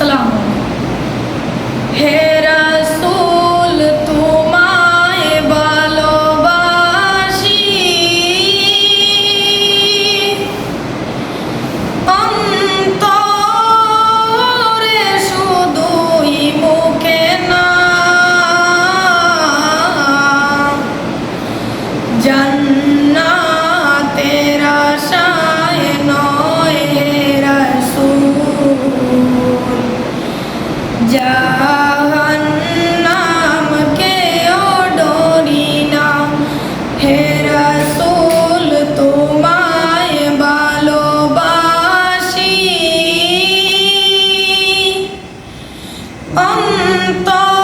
السلام. tanto.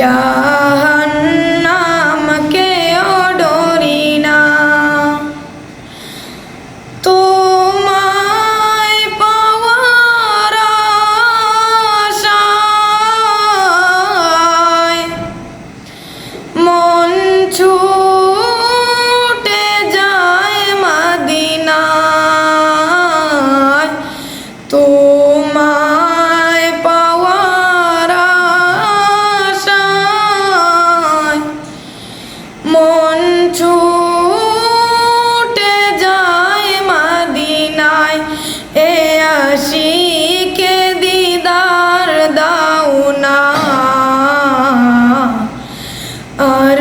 Yeah. के दीदार दाऊना और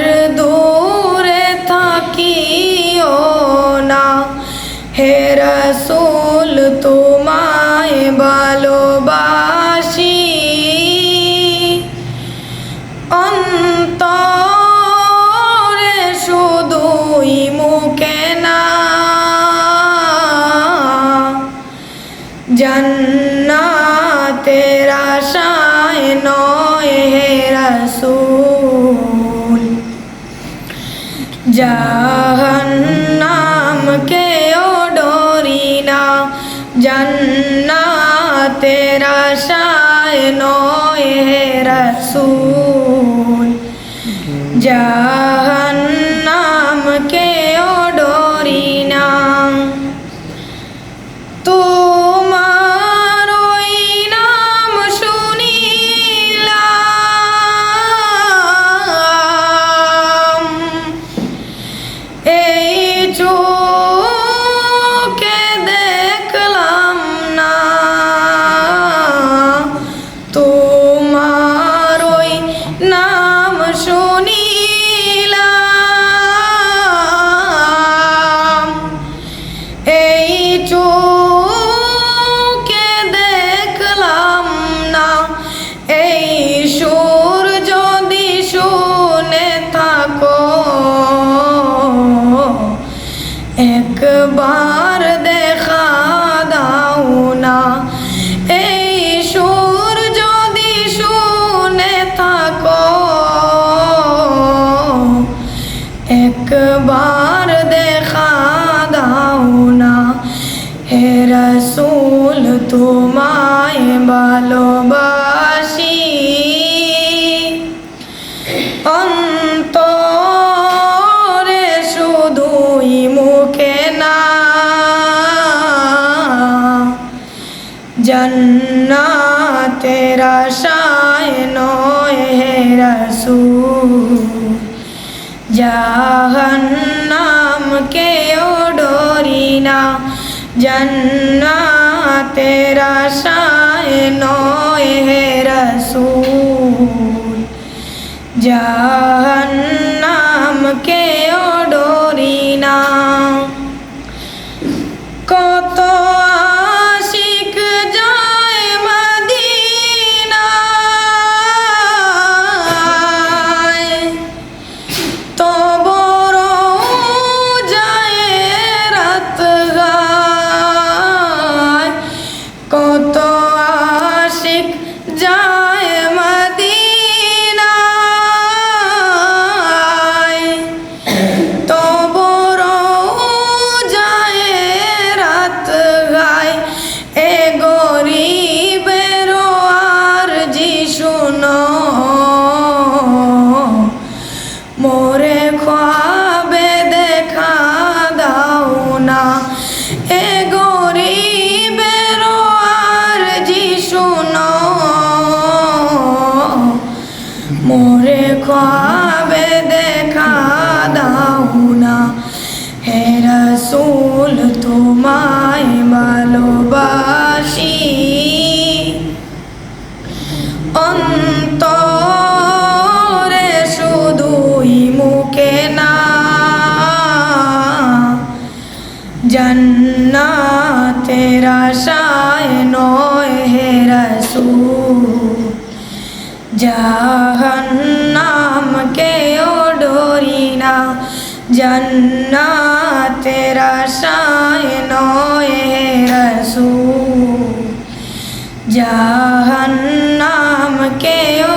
हे रसूल तुम्हारे बालो बा। রসুল জাহান্নাম কেও ডরি না জন্নাতে রাশায় নয় রসুল যা ফুল তোমায় ভালোবাসি। অন্তরে শুধুই মুখে না। তেরা আশায় নয় হে রসুল। নাম কেও ডরি না। জন্নাতে রাশায় নয় হে রসূল। জাহান্নাম কে করে খাবে দেখা দাও না। এ গরিবের আর যিশু মোরে খাবে দেখা আশায় নয় হে রসুল জাহান্নাম কেও ডরি না জন্নাতের আশায় নয় হে রসুল জাহান্নাম না সালাম